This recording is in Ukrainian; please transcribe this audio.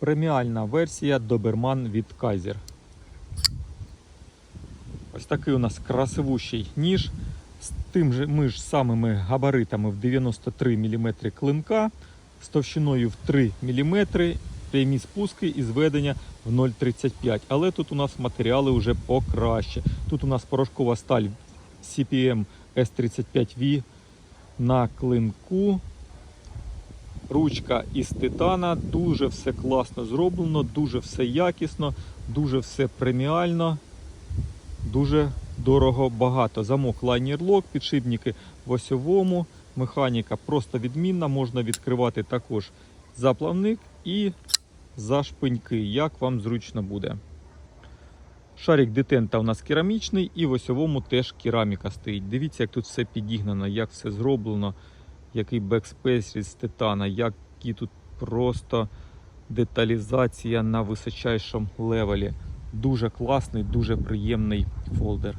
Преміальна версія Doberman від Kaiser. Ось такий у нас красивущий ніж з тим же ми ж самими габаритами в 93 мм клинка, з товщиною в 3 мм, прямі спуски і зведення в 0,35. Але тут у нас матеріали вже покраще. Тут у нас порошкова сталь CPM S35V на клинку. Ручка із титана, дуже все класно зроблено, дуже все якісно, дуже все преміально, дуже дорого багато. Замок лайнер лок, підшипники в осьовому, механіка просто відмінна. Можна відкривати також заплавник і зашпиньки, як вам зручно буде. Шарик детента у нас керамічний і в осьовому теж кераміка стоїть. Дивіться, як тут все підігнано, як все зроблено, який бекспейс з титана, які тут просто деталізація на височайшому левелі. Дуже класний, дуже приємний фолдер.